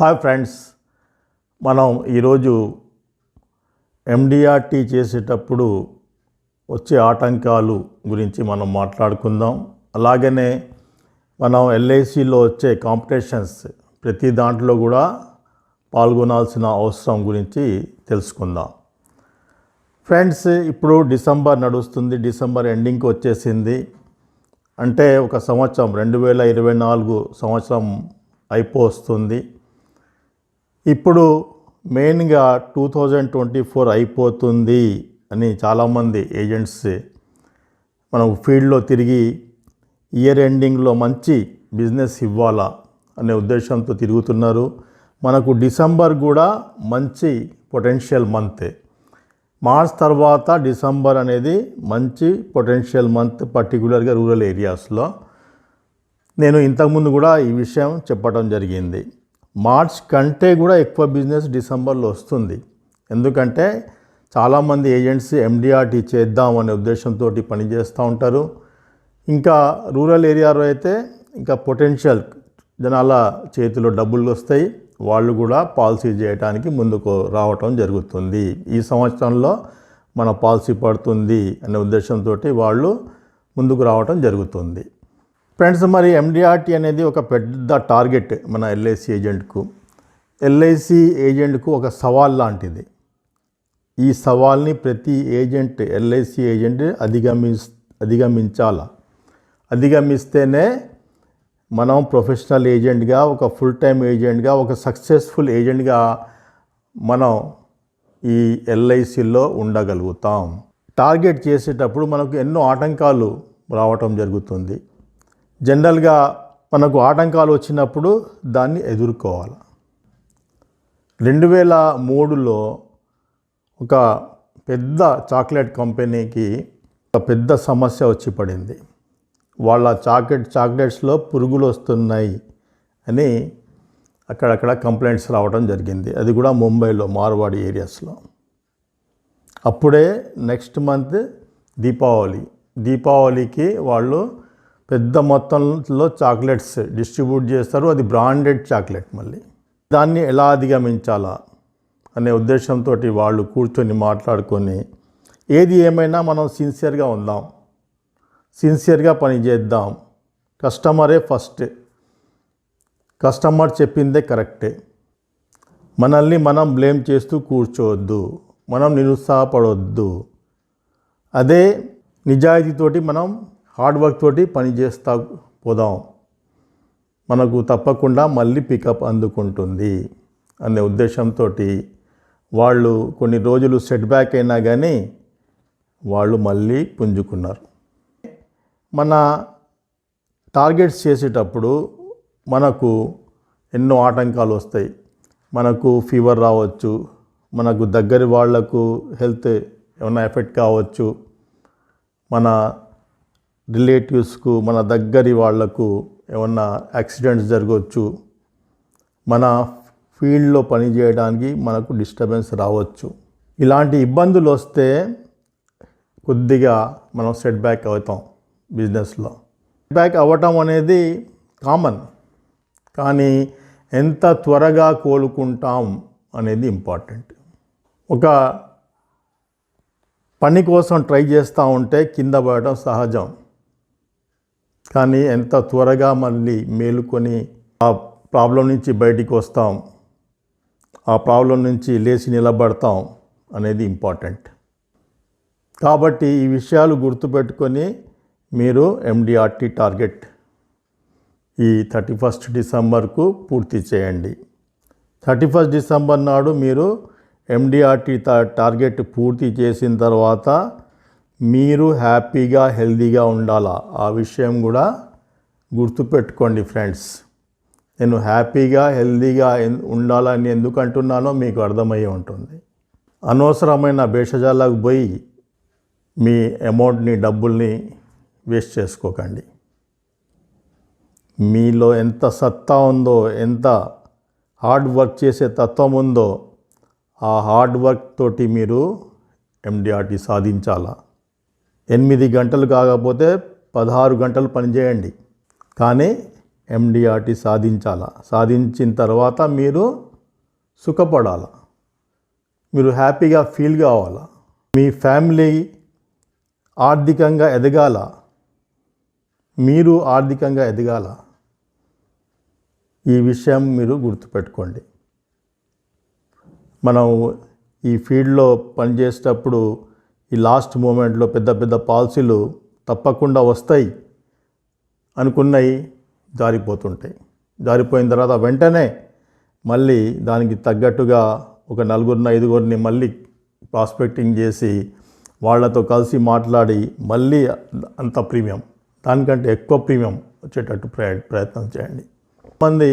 Hi friends మనం ఈరోజు MDRT చేసేటప్పుడు వచ్చే ఆటంకాలు గురించి మనం మాట్లాడుకుందాం. అలాగనే మనం ఎల్ఐసిలో వచ్చే కాంపిటీషన్స్ ప్రతి దాంట్లో కూడా పాల్గొనాల్సిన అవసరం గురించి తెలుసుకుందాం. ఫ్రెండ్స్ ఇప్పుడు డిసెంబర్ నడుస్తుంది డిసెంబర్ ఎండింగ్కి వచ్చేసింది. అంటే ఒక సంవత్సరం రెండు వేల ఇరవై నాలుగు సంవత్సరం అయిపోస్తుంది. ఇప్పుడు మెయిన్గా టూ థౌజండ్ ట్వంటీ ఫోర్ అయిపోతుంది అని చాలామంది ఏజెంట్స్ మనం ఫీల్డ్లో తిరిగి ఇయర్ ఎండింగ్లో మంచి బిజినెస్ ఇవ్వాలా అనే ఉద్దేశంతో తిరుగుతున్నారు. మనకు డిసెంబర్ కూడా మంచి పొటెన్షియల్ మంత్. మార్చ్ తర్వాత డిసెంబర్ అనేది మంచి పొటెన్షియల్ మంత్ పర్టికులర్గా రూరల్ ఏరియాస్లో. నేను ఇంతకుముందు కూడా ఈ విషయం చెప్పడం జరిగింది. మార్చ్ కంటే కూడా ఎక్కువ బిజినెస్ డిసెంబర్లో వస్తుంది. ఎందుకంటే చాలామంది ఏజెంట్స్ ఎండిఆర్టీ చేద్దాం అనే ఉద్దేశంతో పనిచేస్తూ ఉంటారు. ఇంకా రూరల్ ఏరియాలో అయితే ఇంకా పొటెన్షియల్ జనాల చేతిలో డబ్బులు వస్తాయి. వాళ్ళు కూడా పాలసీ చేయడానికి ముందుకు రావటం జరుగుతుంది. ఈ సంవత్సరంలో మన పాలసీ పడుతుంది అనే ఉద్దేశంతో వాళ్ళు ముందుకు రావటం జరుగుతుంది. ఫ్రెండ్స్ మరి ఎండిఆర్టీ అనేది ఒక పెద్ద టార్గెట్ మన ఎల్ఐసి ఏజెంట్కు ఎల్ఐసి ఏజెంట్కు ఒక సవాల్ లాంటిది. ఈ సవాల్ని ప్రతి ఏజెంట్ ఎల్ఐసి ఏజెంట్ అధిగమి అధిగమించాల? అధిగమిస్తేనే మనం ప్రొఫెషనల్ ఏజెంట్గా ఒక ఫుల్ టైం ఏజెంట్గా ఒక సక్సెస్ఫుల్ ఏజెంట్గా మనం ఈ ఎల్ఐసిలో ఉండగలుగుతాం. టార్గెట్ చేసేటప్పుడు మనకు ఎన్నో ఆటంకాలు రావటం జరుగుతుంది. జనరల్గా మనకు ఆటంకాలు వచ్చినప్పుడు దాన్ని ఎదుర్కోవాలి. రెండు వేల మూడులో ఒక పెద్ద చాక్లెట్ కంపెనీకి ఒక పెద్ద సమస్య వచ్చి పడింది. వాళ్ళ చాక్లెట్ చాక్లెట్స్లో పురుగులు వస్తున్నాయి అని అక్కడక్కడ కంప్లైంట్స్ రావడం జరిగింది. అది కూడా ముంబైలో మార్వాడి ఏరియాస్లో. అప్పుడే నెక్స్ట్ మంత్ దీపావళి. దీపావళికి వాళ్ళు పెద్ద మొత్తంలో చాక్లెట్స్ డిస్ట్రిబ్యూట్ చేస్తారు. అది బ్రాండెడ్ చాక్లెట్ మళ్ళీ. దాన్ని ఎలా అధిగమించాలా అనే ఉద్దేశంతో వాళ్ళు కూర్చొని మాట్లాడుకొని ఏది ఏమైనా మనం సిన్సియర్గా ఉందాం. సిన్సియర్గా పనిచేద్దాం కస్టమరే ఫస్ట్. కస్టమర్ చెప్పిందే కరెక్టే. మనల్ని మనం బ్లేమ్ చేస్తూ కూర్చోవద్దు. మనం నిరుత్సాహపడవద్దు అదే నిజాయితీతోటి మనం హార్డ్ వర్క్ తోటి పని చేస్తా పోదాం. మనకు తప్పకుండా మళ్ళీ పికప్ అందుకుంటుంది అనే ఉద్దేశంతో వాళ్ళు కొన్ని రోజులు సెట్ బ్యాక్ అయినా కానీ వాళ్ళు మళ్ళీ పుంజుకున్నారు. మన టార్గెట్స్ చేసేటప్పుడు మనకు ఎన్నో ఆటంకాలు వస్తాయి. మనకు ఫీవర్ రావచ్చు మనకు దగ్గరి వాళ్ళకు హెల్త్ ఏమైనా ఎఫెక్ట్ కావచ్చు మన రిలేటివ్స్కు మన దగ్గరి వాళ్ళకు ఏమన్నా యాక్సిడెంట్స్ జరగవచ్చు మన ఫీల్డ్లో పనిచేయడానికి మనకు డిస్టర్బెన్స్ రావచ్చు. ఇలాంటి ఇబ్బందులు వస్తే కొద్దిగా మనం సెట్ బ్యాక్ అవుతాం బిజినెస్లో. బ్యాక్ అవ్వటం అనేది కామన్. కానీ ఎంత త్వరగా కోలుకుంటాం అనేది ఇంపార్టెంట్. ఒక పని కోసం ట్రై చేస్తూ ఉంటే కింద పడటం సహజం. కానీ ఎంత త్వరగా మళ్ళీ మేలుకొని ఆ ప్రాబ్లం నుంచి బయటికి వస్తాం ఆ ప్రాబ్లం నుంచి లేచి నిలబడతాం అనేది ఇంపార్టెంట్. కాబట్టి ఈ విషయాలు గుర్తుపెట్టుకొని మీరు ఎండిఆర్టీ టార్గెట్ ఈ థర్టీ ఫస్ట్ డిసెంబర్కు పూర్తి చేయండి. థర్టీ ఫస్ట్ డిసెంబర్ నాడు మీరు ఎండిఆర్టీ టార్గెట్ పూర్తి చేసిన తర్వాత మీరు హ్యాపీగా హెల్దీగా ఉండాలా? ఆ విషయం కూడా గుర్తుపెట్టుకోండి ఫ్రెండ్స్. నేను హ్యాపీగా హెల్తీగా ఉండాలని ఎందుకు అంటున్నానో మీకు అర్థమయ్యి ఉంటుంది. అనవసరమైన భేషజాలకు పోయి మీ అమౌంట్ని డబ్బుల్ని వేస్ట్ చేసుకోకండి. మీలో ఎంత సత్తా ఉందో ఎంత హార్డ్ వర్క్ చేసే తత్వం ఉందో ఆ హార్డ్ వర్క్ తోటి మీరు ఎండిఆర్టీ సాధించాలా? ఎనిమిది గంటలు కాకపోతే పదహారు గంటలు పనిచేయండి కానీ ఎండిఆర్టీ సాధించాలా? సాధించిన తర్వాత మీరు సుఖపడాలా? మీరు హ్యాపీగా ఫీల్ కావాలా? మీ ఫ్యామిలీ ఆర్థికంగా ఎదగాల? మీరు ఆర్థికంగా ఎదగాల? ఈ విషయం మీరు గుర్తుపెట్టుకోండి. మనం ఈ ఫీల్డ్లో పనిచేసేటప్పుడు ఈ లాస్ట్ మూమెంట్లో పెద్ద పెద్ద పాలసీలు తప్పకుండా వస్తాయి అనుకున్నవి జారిపోతుంటాయి. జారిపోయిన తర్వాత వెంటనే మళ్ళీ దానికి తగ్గట్టుగా ఒక నలుగురిని ఐదుగురిని మళ్ళీ ప్రాస్పెక్టింగ్ చేసి వాళ్ళతో కలిసి మాట్లాడి మళ్ళీ అంత ప్రీమియం దానికంటే ఎక్కువ ప్రీమియం వచ్చేటట్టు ప్రయ ప్రయత్నం చేయండి. మంది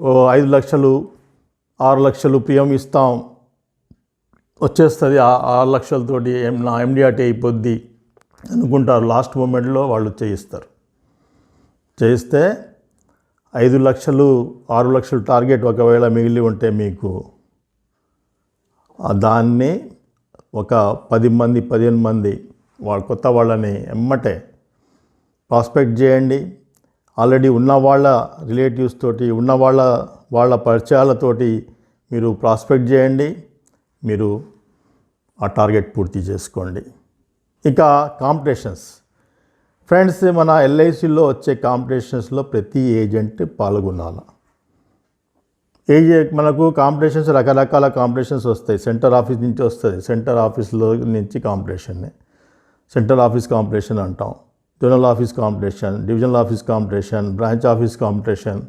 ఓ ఐదు లక్షలు ఆరు లక్షలు ప్రీమియం ఇస్తాం వచ్చేస్తుంది. ఆ ఆరు లక్షలతోటి నా ఎండిఆర్టీ అయిపోద్ది అనుకుంటారు. లాస్ట్ మూమెంట్లో వాళ్ళు చేయిస్తారు. చేయిస్తే ఐదు లక్షలు ఆరు లక్షలు టార్గెట్ ఒకవేళ మిగిలి ఉంటే మీకు దాన్ని ఒక పది మంది పదిహేను మంది వాళ్ళ కొత్త వాళ్ళని ఎమ్మటే ప్రాస్పెక్ట్ చేయండి. ఆల్రెడీ ఉన్న వాళ్ళ రిలేటివ్స్ తోటి ఉన్న వాళ్ళ వాళ్ళ పరిచయాలతోటి మీరు ప్రాస్పెక్ట్ చేయండి. మీరు ఆ టార్గెట్ పూర్తి చేసుకోండి. ఇక కాంపిటీషన్స్. ఫ్రెండ్స్ మన ఎల్ఐసిలో వచ్చే కాంపిటీషన్స్లో ప్రతి ఏజెంట్ పాల్గొనాలి. ఏజే మనకు కాంపిటీషన్స్ రకరకాల కాంపిటీషన్స్ వస్తాయి. సెంటర్ ఆఫీస్ నుంచి వస్తుంది. సెంటర్ ఆఫీస్లో నుంచి కాంపిటీషన్ని. సెంట్రల్ ఆఫీస్ కాంపిటీషన్ అంటాం. Zonal office competition divisional office competition branch office competition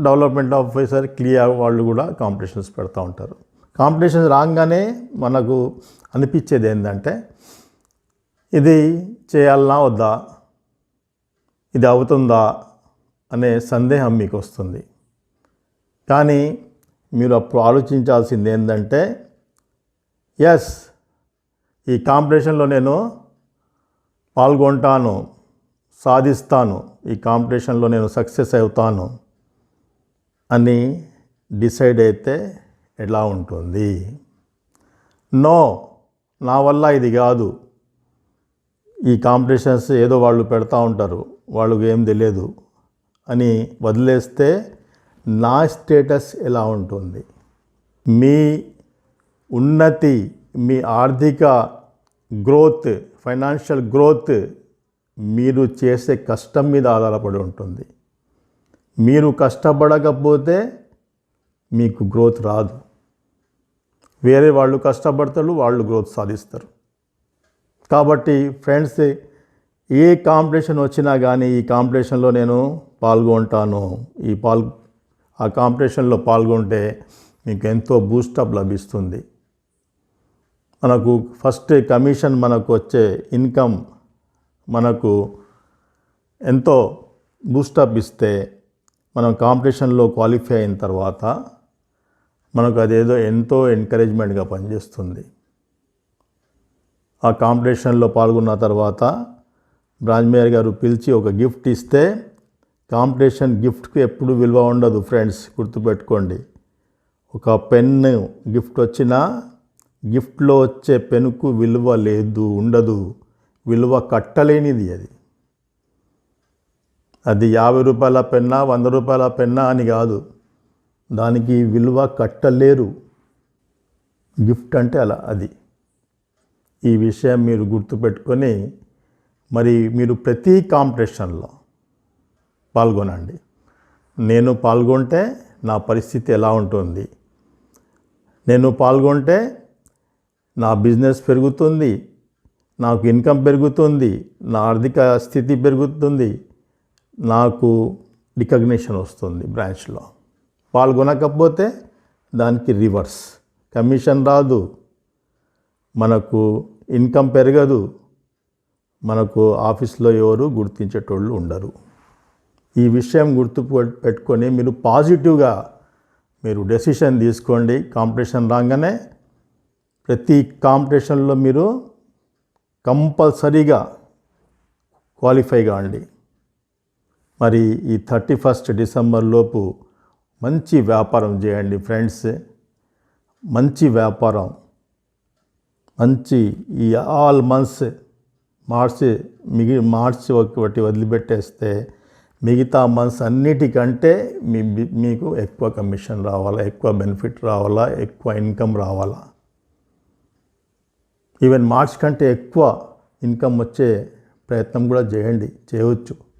development officer clear వాళ్ళు కూడా కాంపిటీషన్స్ పెడతా ఉంటారు. కాంపిటీషన్ రాగానే మనకు అనిపించేది ఏంటంటే ఇది చేయాలనా వద్దా? ఇది అవుతుందా? అనే సందేహం మీకు వస్తుంది. కానీ మీరు అప్పుడు ఆలోచించాల్సింది ఏంటంటే ఎస్ ఈ కాంపిటీషన్లో నేను పాల్గొంటాను సాధిస్తాను ఈ కాంపిటీషన్లో నేను సక్సెస్ అవుతాను అని డిసైడ్ అయితే ఎలా ఉంటుంది? నో నా వల్ల ఇది కాదు. ఈ కాంపిటీషన్స్ ఏదో వాళ్ళు పెడతా ఉంటారు వాళ్ళకి ఏం తెలియదు అని వదిలేస్తే నా స్టేటస్ ఎలా ఉంటుంది? మీ ఉన్నతి మీ ఆర్థిక గ్రోత్ ఫైనాన్షియల్ గ్రోత్ మీరు చేసే కష్టం మీద ఆధారపడి ఉంటుంది. మీరు కష్టపడకపోతే మీకు గ్రోత్ రాదు. వేరే వాళ్ళు కష్టపడతారు వాళ్ళు గ్రోత్ సాధిస్తారు. కాబట్టి ఫ్రెండ్స్ ఏ కాంపిటీషన్ వచ్చినా కానీ ఈ కాంపిటీషన్లో నేను పాల్గొంటాను. ఈ పాల్ ఆ కాంపిటీషన్లో పాల్గొంటే మీకు ఎంతో బూస్టప్ లభిస్తుంది. మనకు ఫస్ట్ కమిషన్ మనకు వచ్చే ఇన్కమ్ మనకు ఎంతో బూస్టప్ ఇస్తే మనం కాంపిటీషన్లో క్వాలిఫై అయిన తర్వాత మనకు అదేదో ఎంతో ఎంకరేజ్మెంట్గా పనిచేస్తుంది. ఆ కాంపిటీషన్లో పాల్గొన్న తర్వాత బ్రాంచ్ గారు పిలిచి ఒక గిఫ్ట్ ఇస్తే కాంపిటీషన్ గిఫ్ట్కి ఎప్పుడు విలువ ఉండదు ఫ్రెండ్స్ గుర్తుపెట్టుకోండి. ఒక పెన్ గిఫ్ట్ వచ్చినా గిఫ్ట్లో వచ్చే పెన్కు విలువ లేదు ఉండదు. విలువ కట్టలేనిది అది. అది యాభై రూపాయల పెన్నా వంద రూపాయల పెన్నా అని కాదు. దానికి విలువ కట్టలేరు. గిఫ్ట్ అంటే అలా అది. ఈ విషయం మీరు గుర్తుపెట్టుకొని మరి మీరు ప్రతి కాంపిటీషన్లో పాల్గొనండి. నేను పాల్గొంటే నా పరిస్థితి ఎలా ఉంటుంది? నేను పాల్గొంటే నా బిజినెస్ పెరుగుతుంది నాకు ఇన్కమ్ పెరుగుతుంది నా ఆర్థిక స్థితి పెరుగుతుంది నాకు రికగ్నిషన్ వస్తుంది బ్రాంచ్లో. పాల్గొనకపోతే దానికి రివర్స్ కమిషన్ రాదు. మనకు ఇన్కమ్ పెరగదు. మనకు ఆఫీస్లో ఎవరు గుర్తించేటోళ్ళు ఉండరు. ఈ విషయం గుర్తు పెట్టుకొని మీరు పాజిటివ్గా మీరు డెసిషన్ తీసుకోండి. కాంపిటీషన్ రాగానే ప్రతి కాంపిటీషన్లో మీరు కంపల్సరీగా క్వాలిఫై కాండి. మరి ఈ థర్టీ ఫస్ట్ డిసెంబర్ లోపు మంచి వ్యాపారం చేయండి ఫ్రెండ్స్. మంచి వ్యాపారం. మంచి ఈ ఆల్ మంత్స్ మార్చి మిగి మార్చి ఒకటి వదిలిపెట్టేస్తే మిగతా మంత్స్ అన్నిటికంటే మీ మీకు ఎక్కువ కమిషన్ రావాలా ఎక్కువ బెనిఫిట్ రావాలా ఎక్కువ ఇన్కమ్ రావాలా. ఈవెన్ మార్చ్ కంటే ఎక్కువ ఇన్కమ్ వచ్చే ప్రయత్నం కూడా చేయండి చేయవచ్చు.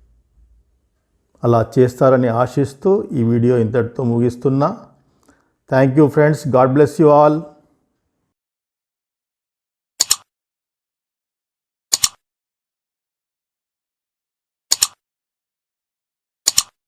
అలా చేస్తారని ఆశిస్తూ ఈ వీడియో ఇంతటితో ముగిస్తున్నా. Thank you friends god bless you all